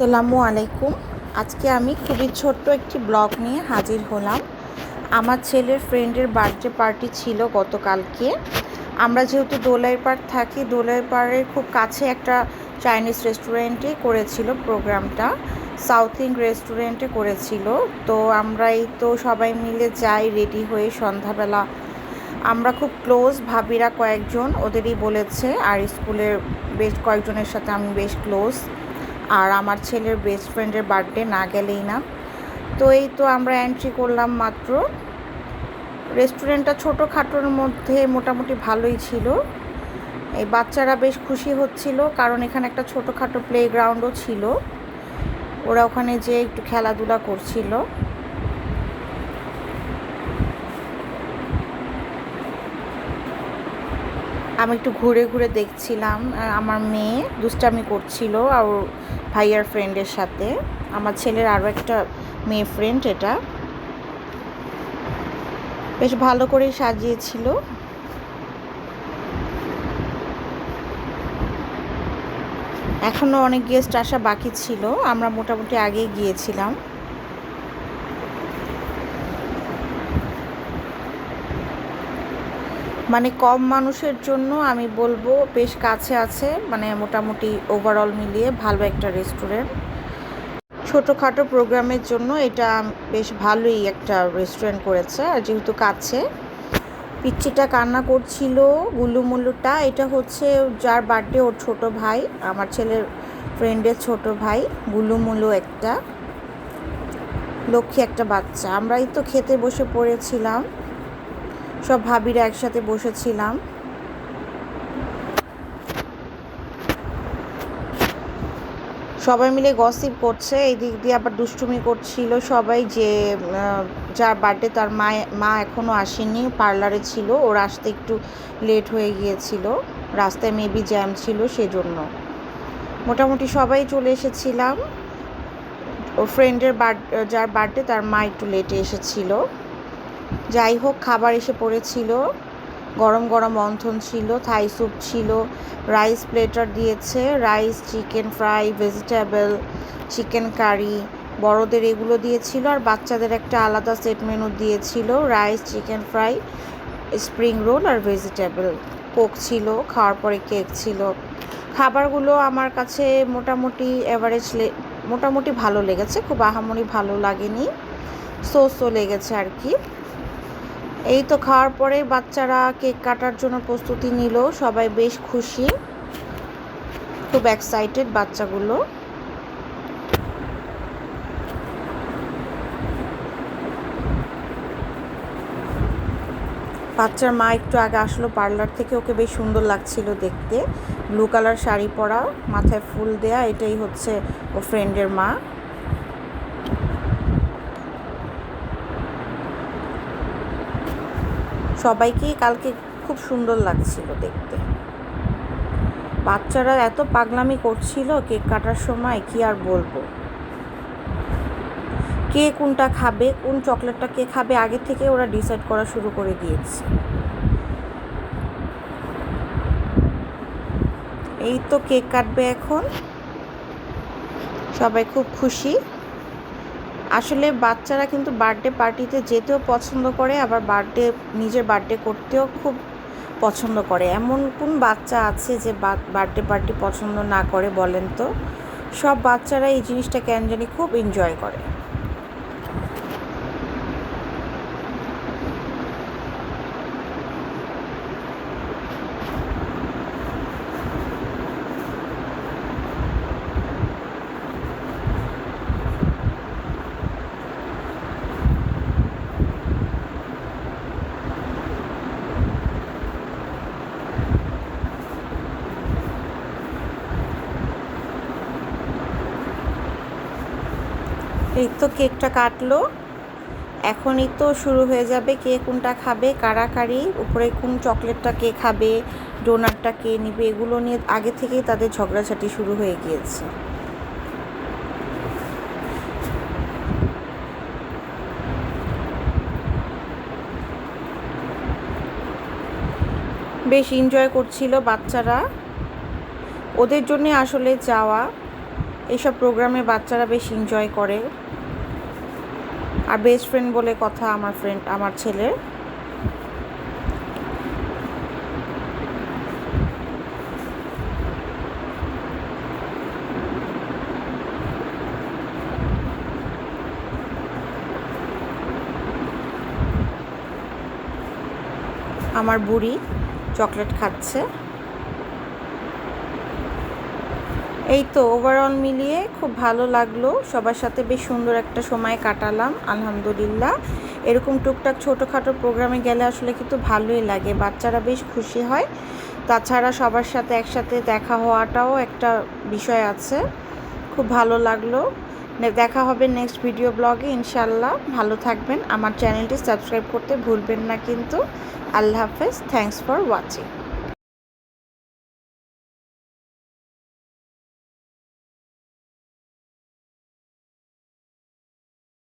আসসালামু আলাইকুম। আজকে আমি খুবই ছোট্ট একটি ব্লগ নিয়ে হাজির হলাম। আমার ছেলের ফ্রেন্ডের বার্থডে পার্টি ছিল গতকালকে। আমরা যেহেতু দোলাই পাড় থাকি দোলাই পাড়ের খুব কাছে একটা চাইনিজ রেস্টুরেন্টে করেছিল প্রোগ্রামটা, সাউথ ইন্ড রেস্টুরেন্টে করেছিল। তো আমরা এই তো সবাই মিলে যাই, রেডি হয়ে সন্ধ্যাবেলা। আমরা খুব ক্লোজ, ভাবিরা কয়েকজন, ওদেরই বলেছে, আর স্কুলের বেশ কয়েকজনের সাথে আমি বেশ ক্লোজ। আর আমার ছেলের বেস্ট ফ্রেন্ডের বার্থডে না গেলেই না। তো এই তো আমরা এন্ট্রি করলাম মাত্র। রেস্টুরেন্টটা ছোটো খাটোর মধ্যে মোটামুটি ভালোই ছিল। এই বাচ্চারা বেশ খুশি হচ্ছিল কারণ এখানে একটা ছোটোখাটো প্লে গ্রাউন্ডও ছিল। ওরা ওখানে যে একটু খেলাধুলা করছিল। আমি একটু ঘুরে ঘুরে দেখছিলাম আমার মেয়ে দুষ্টামি করছিল আর ভাইয়ার ফ্রেন্ডের সাথে। আমার ছেলের আরও একটা মেয়ে ফ্রেন্ড এটা। বেশ ভালো করেই সাজিয়েছিল। এখনও অনেক গেস্ট আসা বাকি ছিল, আমরা মোটামুটি আগেই গিয়েছিলাম। মানে কম মানুষের জন্য আমি বলব বেশ কাছে আছে মানে মোটামুটি ওভারঅল মিলিয়ে ভালো একটা রেস্টুরেন্ট ছোটোখাটো প্রোগ্রামের জন্য এটা বেশ ভালোই একটা রেস্টুরেন্ট করেছে, আর যেহেতু কাছে। পিচ্চিটা কান্না করছিল গুলুমুলুটা এটা হচ্ছে যার বার্থডে ওর ছোট ভাই, আমার ছেলের ফ্রেন্ডের ছোট ভাই গুলুমুলু একটা। লক্ষ্মী একটা বাচ্চা। আমরাই তো খেতে বসে পড়েছিলাম। সব ভাবিরা একসাথে বসেছিলাম। সবাই মিলে গসিপ করছে, এই দিক দিয়ে আবার দুষ্টুমি করছিল সবাই যে যার বার্থডে তার মা মা এখনও আসেনি পার্লারে ছিল, ওর আসতে একটু লেট হয়ে গিয়েছিল, রাস্তায় মেবি জ্যাম ছিল সেজন্য। মোটামুটি সবাই চলে এসেছিলাম, ওর ফ্রেন্ডের বার্থ যার বার্থডে তার মা একটু লেটে এসেছিল। যাই হোক, খাবার এসে পড়েছিল। গরম গরম অন্থন ছিল, থাই স্যুপ ছিল, রাইস প্লেটার দিয়েছে, rice, chicken fry, vegetable, chicken curry, বড়দের এগুলো দিয়েছিল আর বাচ্চাদের একটা আলাদা সেট মেনু দিয়েছিল, rice, chicken fry, spring roll আর ভেজিটেবল। কোক ছিল, খাওয়ার পরে কেক ছিল। খাবারগুলো আমার কাছে মোটামুটি অ্যাভারেজ মোটামুটি ভালো লেগেছে, খুব আহামরি ভালো লাগেনি। সোসও লেগেছে আর কি। এই তো খাওয়ার পরে বাচ্চারা কেক কাটার জন্য প্রস্তুতি নিল। সবাই বেশ খুশি। খুব এক্সাইটেড বাচ্চাগুলো। বাচ্চার মা একটু আগে আসলো পার্লার থেকে, ওকে বেশ সুন্দর লাগছিল দেখতে। ব্লু কালার শাড়ি পরা, মাথায় ফুল দেয়া, এটাই হচ্ছে ও ফ্রেন্ডের মা। সবাইকেই কালকে খুব সুন্দর লাগছিল দেখতে। বাচ্চারা এত পাগলামি করছিল কেক কাটার সময়, কি আর বলব? কে কোনটা খাবে, কোন চকলেটটা কে খাবে, আগে থেকে ওরা ডিসাইড করা শুরু করে দিয়েছে। এই তো কেক কাটবে এখন। সবাই খুব খুশি। আসলে বাচ্চারা কিন্তু বার্থডে পার্টিতে যেতেও পছন্দ করে, আবার বার্থডে, নিজের বার্থডে করতেও খুব পছন্দ করে। এমন কোন বাচ্চা আছে যে বার্থডে পার্টি পছন্দ না করে বলেন তো? সব বাচ্চারা এই জিনিসটা কেন জানি খুব এনজয় করে। এই তো কেকটা কাটলো। এখনই তো শুরু হয়ে যাবে কে কোনটা খাবে কারাকারি উপরে কোন চকলেটটা কে খাবে ডোনারটা কে নিবে, এগুলো নিয়ে আগে থেকেই তাদের ঝগড়াঝাটি শুরু হয়ে গিয়েছে। বেশ এনজয় করছিল বাচ্চারা। ওদের জন্যে আসলে যাওয়া এইসব প্রোগ্রামে বাচ্চারা বেশ এনজয় করে। আর বেস্ট ফ্রেন্ড বলে কথা আমার ফ্রেন্ড আমার ছেলের আমার বুড়ি চকলেট খাচ্ছে। এই তো ওভারঅল মিলিয়ে খুব ভালো লাগল। সবার সাথে বেশ সুন্দর একটা সময় কাটালাম, আলহামদুলিল্লাহ। এরকম টুকটাক ছোটোখাটো প্রোগ্রামে গেলে আসলে কিন্তু ভালোই লাগে, বাচ্চারা বেশ খুশি হয়। তাছাড়া সবার সাথে একসাথে দেখা হওয়াটাও একটা বিষয় আছে। খুব ভালো লাগল। দেখা হবে নেক্সট ভিডিও ব্লগে ইনশাল্লাহ ভালো থাকবেন। আমার চ্যানেলটি সাবস্ক্রাইব করতে ভুলবেন না কিন্তু। আল্লাহ হাফেজ। Thanks for watching